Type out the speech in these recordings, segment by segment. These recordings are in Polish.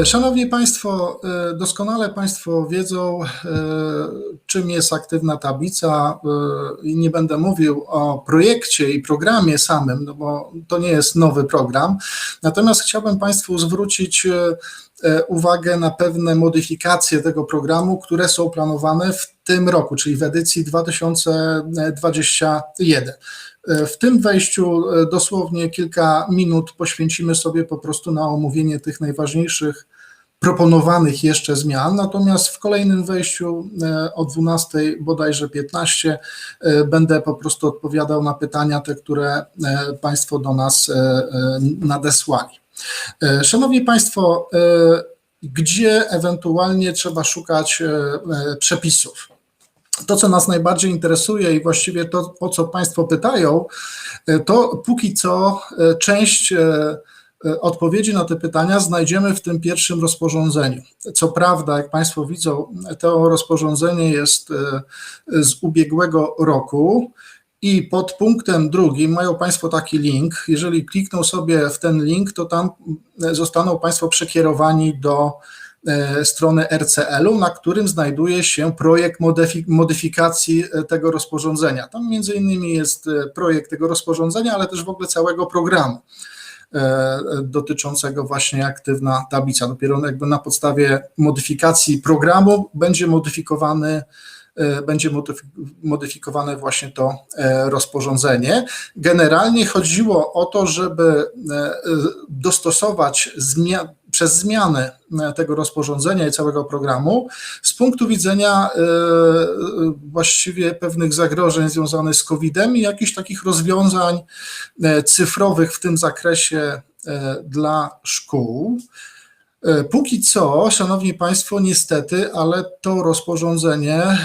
E, Szanowni Państwo, e, doskonale Państwo wiedzą, e, czym jest aktywna tablica. I nie będę mówił o projekcie i programie samym, no bo to nie jest nowy program. Natomiast chciałbym Państwu zwrócić uwagę na pewne modyfikacje tego programu, które są planowane w tym roku, czyli w edycji 2021. W tym wejściu dosłownie kilka minut poświęcimy sobie po prostu na omówienie tych najważniejszych proponowanych jeszcze zmian, natomiast w kolejnym wejściu o 12 bodajże 15 będę po prostu odpowiadał na pytania te, które Państwo do nas nadesłali. Szanowni Państwo, gdzie ewentualnie trzeba szukać przepisów? To, co nas najbardziej interesuje i właściwie to, o co Państwo pytają, to póki co część odpowiedzi na te pytania znajdziemy w tym pierwszym rozporządzeniu. Co prawda, jak Państwo widzą, to rozporządzenie jest z ubiegłego roku. I pod punktem drugim mają Państwo taki link. Jeżeli klikną sobie w ten link, to tam zostaną Państwo przekierowani do strony RCL-u, na którym znajduje się projekt modyfikacji tego rozporządzenia. Tam między innymi jest projekt tego rozporządzenia, ale też w ogóle całego programu dotyczącego właśnie aktywna tablica. Dopiero jakby na podstawie modyfikacji programu będzie modyfikowany będzie modyfikowane właśnie to rozporządzenie. Generalnie chodziło o to, żeby dostosować zmian, przez zmiany tego rozporządzenia i całego programu z punktu widzenia właściwie pewnych zagrożeń związanych z COVID-em i jakichś takich rozwiązań cyfrowych w tym zakresie dla szkół. Póki co, Szanowni Państwo, niestety, ale to rozporządzenie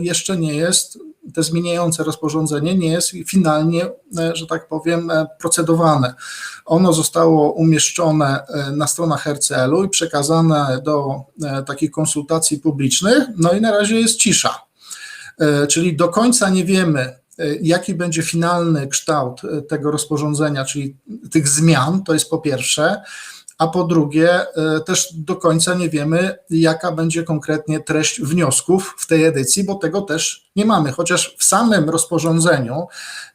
jeszcze nie jest, te zmieniające rozporządzenie nie jest finalnie, że tak powiem, procedowane. Ono zostało umieszczone na stronach RCL-u i przekazane do takich konsultacji publicznych, no i na razie jest cisza. Czyli do końca nie wiemy, jaki będzie finalny kształt tego rozporządzenia, czyli tych zmian, to jest po pierwsze a po drugie, też do końca nie wiemy, jaka będzie konkretnie treść wniosków w tej edycji, bo tego też nie mamy. Chociaż w samym rozporządzeniu,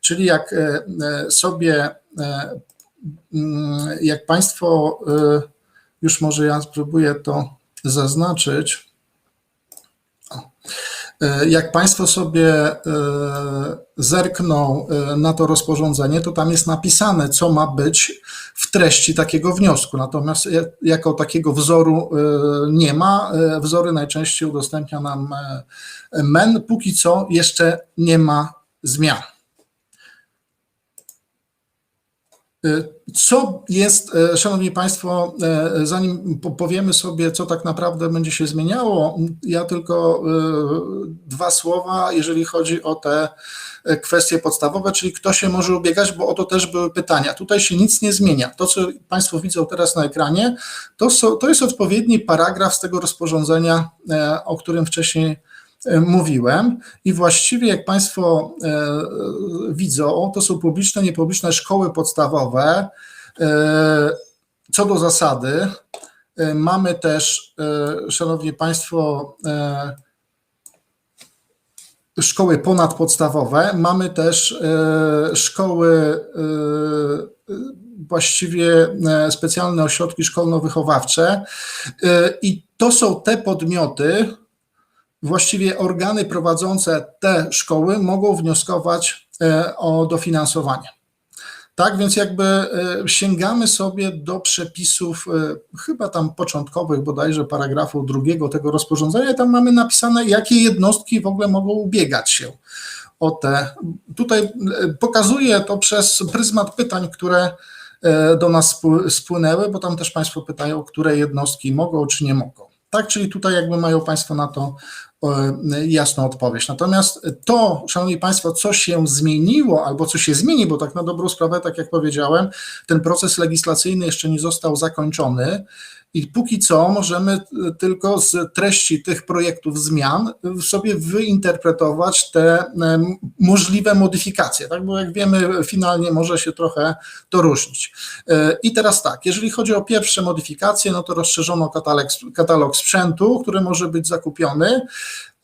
czyli jak sobie, jak Państwo, już może ja spróbuję to zaznaczyć. Jak Państwo sobie zerkną na to rozporządzenie, to tam jest napisane, co ma być w treści takiego wniosku. Natomiast jako takiego wzoru nie ma. Wzory najczęściej udostępnia nam MEN. Póki co jeszcze nie ma zmian. Co jest, Szanowni Państwo, zanim powiemy sobie, co tak naprawdę będzie się zmieniało, ja tylko dwa słowa, jeżeli chodzi o te kwestie podstawowe, czyli kto się może ubiegać, bo o to też były pytania. Tutaj się nic nie zmienia. To, co Państwo widzą teraz na ekranie, to, to jest odpowiedni paragraf z tego rozporządzenia, o którym wcześniej mówiłem i właściwie jak Państwo widzą, to są publiczne, niepubliczne szkoły podstawowe. Co do zasady, mamy też, Szanowni Państwo, szkoły ponadpodstawowe, mamy też szkoły, właściwie specjalne ośrodki szkolno-wychowawcze. I to są te podmioty, właściwie organy prowadzące te szkoły mogą wnioskować o dofinansowanie. Tak więc jakby sięgamy sobie do przepisów, chyba tam początkowych, bodajże paragrafu drugiego tego rozporządzenia, tam mamy napisane, jakie jednostki w ogóle mogą ubiegać się o te. Tutaj pokazuję to przez pryzmat pytań, które do nas spłynęły, bo tam też Państwo pytają, które jednostki mogą czy nie mogą. Tak, czyli tutaj jakby mają Państwo na to jasną odpowiedź. Natomiast to, Szanowni Państwo, co się zmieniło albo co się zmieni, bo tak na dobrą sprawę, tak jak powiedziałem, ten proces legislacyjny jeszcze nie został zakończony I póki co możemy y, tylko z treści tych projektów zmian sobie wyinterpretować te em, możliwe modyfikacje, tak? bo jak wiemy, finalnie może się trochę to różnić. E, I teraz tak, jeżeli chodzi o pierwsze modyfikacje, no to rozszerzono katalog, katalog sprzętu, który może być zakupiony.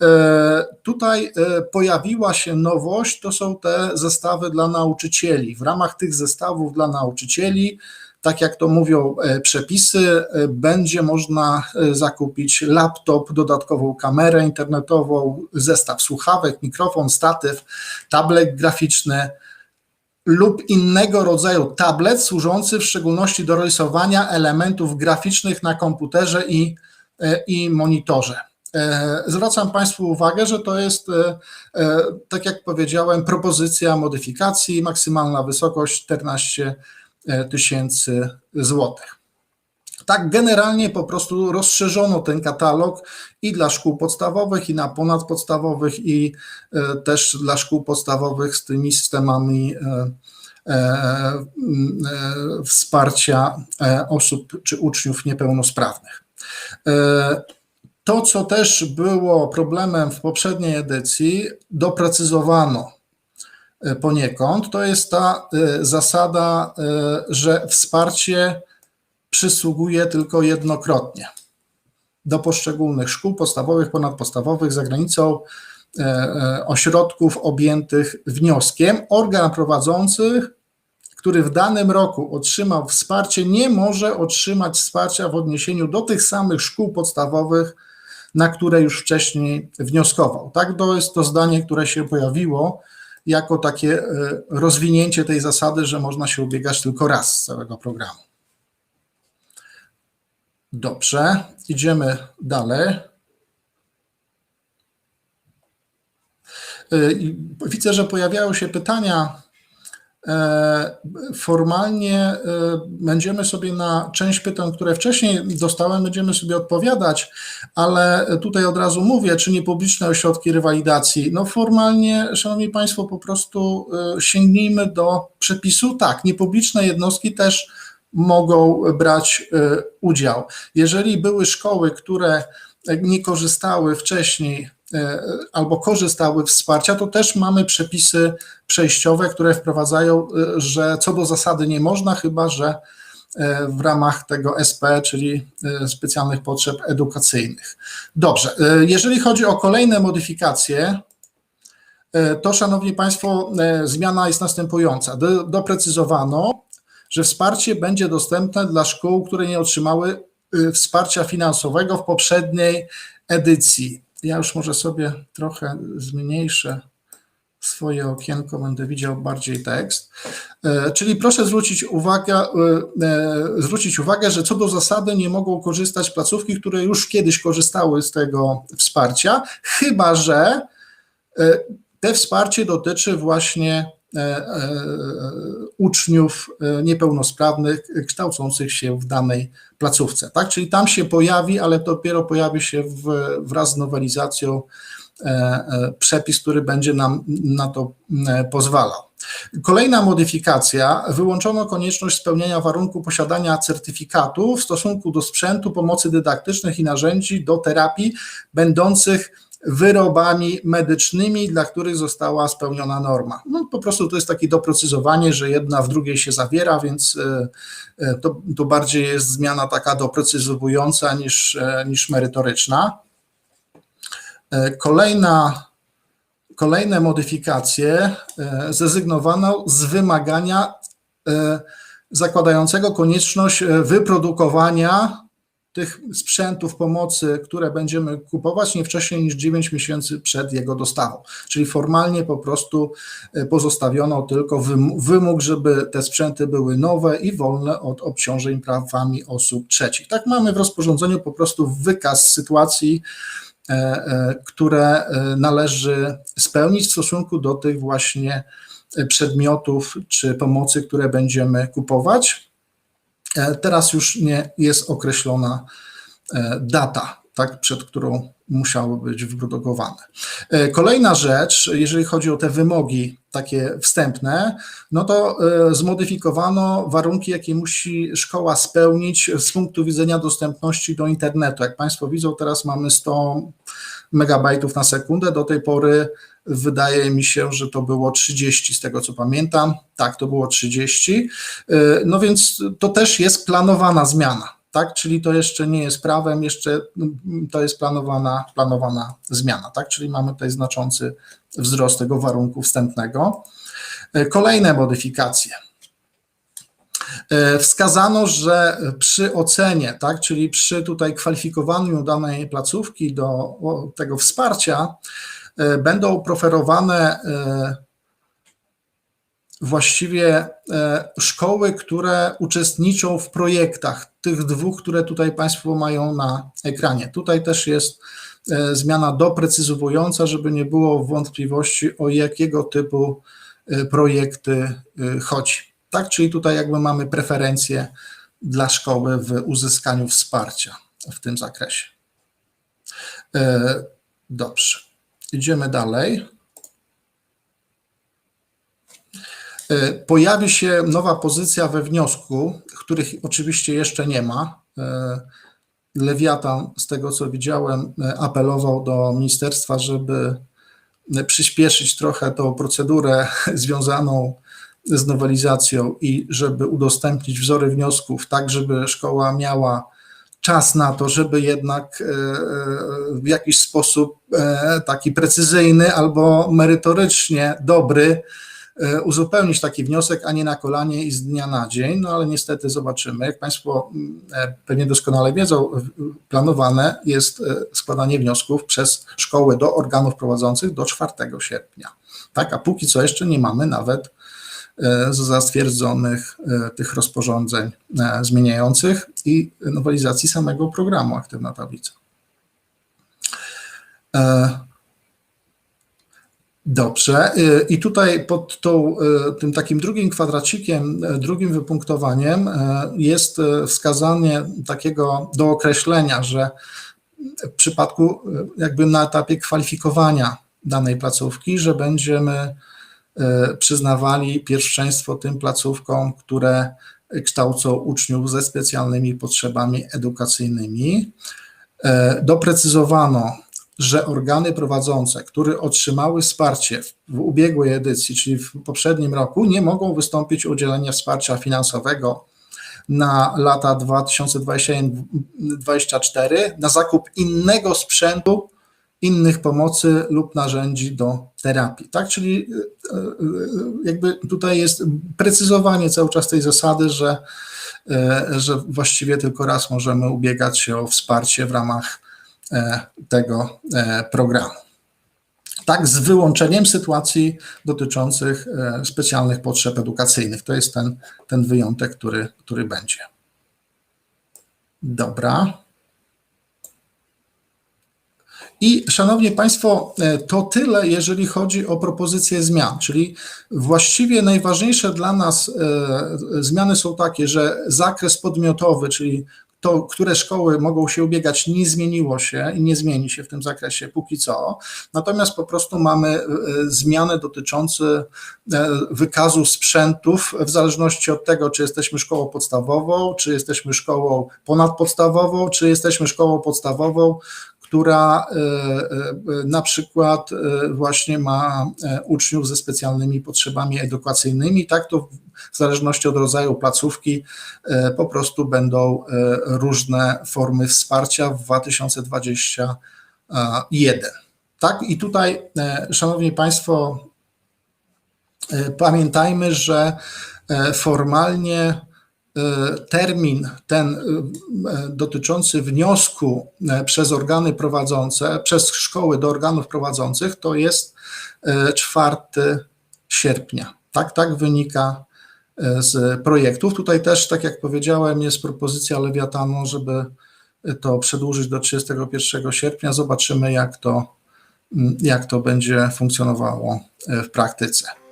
E, Tutaj e, pojawiła się nowość, to są te zestawy dla nauczycieli. W ramach tych zestawów dla nauczycieli, tak jak to mówią e, przepisy, e, będzie można e, zakupić laptop, dodatkową kamerę internetową, zestaw słuchawek, mikrofon, statyw, tablet graficzny lub innego rodzaju tablet służący w szczególności do rysowania elementów graficznych na komputerze i, i monitorze. Zwracam Państwu uwagę, że to jest, tak jak powiedziałem, propozycja modyfikacji, maksymalna wysokość 14 tysięcy złotych. Tak, generalnie po prostu rozszerzono ten katalog i dla szkół podstawowych, i na ponadpodstawowych, i też dla szkół podstawowych z tymi systemami wsparcia osób czy uczniów niepełnosprawnych. To, co też było problemem w poprzedniej edycji, doprecyzowano e, poniekąd, to jest ta e, zasada, e, że wsparcie przysługuje tylko jednokrotnie do poszczególnych szkół podstawowych, ponadpodstawowych za granicą ośrodków objętych wnioskiem. Organ prowadzący, który w danym roku otrzymał wsparcie, nie może otrzymać wsparcia w odniesieniu do tych samych szkół podstawowych, na które już wcześniej wnioskował. Tak, to jest to zdanie, które się pojawiło jako takie e, rozwinięcie tej zasady, że można się ubiegać tylko raz z całego programu. Dobrze, idziemy dalej. E, widzę, że pojawiają się pytania formalnie e, będziemy sobie na część pytań, które wcześniej dostałem, będziemy sobie odpowiadać, ale tutaj od razu mówię, czy niepubliczne ośrodki rywalidacji. No formalnie, Szanowni Państwo, po prostu e, sięgnijmy do przepisu. Tak, niepubliczne jednostki też mogą brać udział. Jeżeli były szkoły, które nie korzystały wcześniej E, albo korzystały wsparcia, to też mamy przepisy przejściowe, które wprowadzają, e, że co do zasady nie można, chyba że e, w ramach tego SP, czyli specjalnych potrzeb edukacyjnych. Dobrze, jeżeli chodzi o kolejne modyfikacje, to Szanowni Państwo, zmiana jest następująca. Do, doprecyzowano, że wsparcie będzie dostępne dla szkół, które nie otrzymały wsparcia finansowego w poprzedniej edycji. Ja już może sobie trochę zmniejszę swoje okienko, będę widział bardziej tekst. E, czyli proszę zwrócić uwagę, e, e, zwrócić uwagę, że co do zasady nie mogą korzystać placówki, które już kiedyś korzystały z tego wsparcia, chyba że te wsparcie dotyczy właśnie uczniów niepełnosprawnych kształcących się w danej placówce. Tak? Czyli tam się pojawi, ale dopiero pojawi się w, wraz z nowelizacją e, e, przepis, który będzie nam na to e, pozwalał. Kolejna modyfikacja, wyłączono konieczność spełnienia warunku posiadania certyfikatu w stosunku do sprzętu, pomocy dydaktycznych i narzędzi do terapii będących wyrobami medycznymi, dla których została spełniona norma. No, po prostu to jest takie doprecyzowanie, że jedna w drugiej się zawiera, więc e, e, to, to bardziej jest zmiana taka doprecyzowująca niż, e, niż merytoryczna. Kolejna, kolejne modyfikacje zrezygnowano z wymagania zakładającego konieczność wyprodukowania tych sprzętów pomocy, które będziemy kupować nie wcześniej niż 9 miesięcy przed jego dostawą. Czyli formalnie po prostu e, pozostawiono tylko wymóg, żeby te sprzęty były nowe i wolne od obciążeń prawami osób trzecich. Tak mamy w rozporządzeniu po prostu wykaz sytuacji, e, e, które należy spełnić w stosunku do tych właśnie przedmiotów czy pomocy, które będziemy kupować. E, teraz już nie jest określona e, data, tak, przed którą musiało być wyprodukowane. E, kolejna rzecz, jeżeli chodzi o te wymogi takie wstępne, no to zmodyfikowano warunki, jakie musi szkoła spełnić z punktu widzenia dostępności do internetu. Jak Państwo widzą, teraz mamy 100 megabajtów na sekundę, do tej pory wydaje mi się, że to było 30 z tego co pamiętam. Tak, to było 30. E, no więc to też jest planowana zmiana tak? Czyli to jeszcze nie jest prawem, jeszcze mm, to jest planowana, planowana zmiana, tak? Czyli mamy tutaj znaczący wzrost tego warunku wstępnego. E, kolejne modyfikacje. E, wskazano, że przy ocenie, tak, czyli przy tutaj kwalifikowaniu danej placówki do tego wsparcia, będą preferowane właściwie e, szkoły, które uczestniczą w projektach, tych dwóch, które tutaj Państwo mają na ekranie. Tutaj też jest e, zmiana doprecyzowująca, żeby nie było wątpliwości, o jakiego typu e, projekty chodzi. Tak, czyli tutaj jakby mamy preferencje dla szkoły w uzyskaniu wsparcia w tym zakresie. Dobrze, idziemy dalej. E, pojawi się nowa pozycja we wniosku, których oczywiście jeszcze nie ma. E, Lewiatan, z tego co widziałem, e, apelował do ministerstwa, żeby przyspieszyć trochę tą procedurę związaną z nowelizacją i żeby udostępnić wzory wniosków, tak żeby szkoła miała czas na to, żeby jednak w jakiś sposób taki precyzyjny albo merytorycznie dobry E, uzupełnić taki wniosek, a nie na kolanie i z dnia na dzień, no ale niestety zobaczymy. Jak Państwo mm, e, pewnie doskonale wiedzą, planowane jest e, składanie wniosków przez szkoły do organów prowadzących do 4 sierpnia. Tak, a póki co jeszcze nie mamy nawet zatwierdzonych tych rozporządzeń zmieniających i nowelizacji samego programu Aktywna Tablica. Dobrze. Y, I tutaj pod tą, tym takim drugim kwadracikiem, drugim wypunktowaniem jest wskazanie takiego do określenia, że w przypadku jakby na etapie kwalifikowania danej placówki, że będziemy przyznawali pierwszeństwo tym placówkom, które kształcą uczniów ze specjalnymi potrzebami edukacyjnymi. Doprecyzowano że organy prowadzące, które otrzymały wsparcie w ubiegłej edycji, czyli w poprzednim roku, nie mogą wystąpić o udzielenie wsparcia finansowego na lata 2021-2024 na zakup innego sprzętu, innych pomocy lub narzędzi do terapii. Tak, czyli e, e, jakby tutaj jest precyzowanie cały czas tej zasady, że, że właściwie tylko raz możemy ubiegać się o wsparcie w ramach E, tego e, programu. Tak, z wyłączeniem sytuacji dotyczących e, specjalnych potrzeb edukacyjnych. To jest ten, ten wyjątek, który, który będzie. Dobra. I szanowni Państwo, to tyle, jeżeli chodzi o propozycje zmian, czyli właściwie najważniejsze dla nas zmiany są takie, że zakres podmiotowy, czyli to, które szkoły mogą się ubiegać, nie zmieniło się i nie zmieni się w tym zakresie póki co. Natomiast po prostu mamy e, zmiany dotyczące e, wykazu sprzętów w zależności od tego, czy jesteśmy szkołą podstawową, czy jesteśmy szkołą ponadpodstawową, czy jesteśmy szkołą podstawową, która e, e, na przykład e, właśnie ma uczniów ze specjalnymi potrzebami edukacyjnymi. Tak to w zależności od rodzaju placówki po prostu będą różne formy wsparcia w 2021. Tak, i tutaj, Szanowni Państwo, pamiętajmy, że formalnie termin ten e, dotyczący wniosku e, przez organy prowadzące, przez szkoły do organów prowadzących, to jest 4 sierpnia. Tak, tak wynika z projektów. Tutaj też, tak jak powiedziałem, jest propozycja Lewiatanu, żeby to przedłużyć do 31 sierpnia. Zobaczymy, jak to, jak to będzie funkcjonowało w praktyce.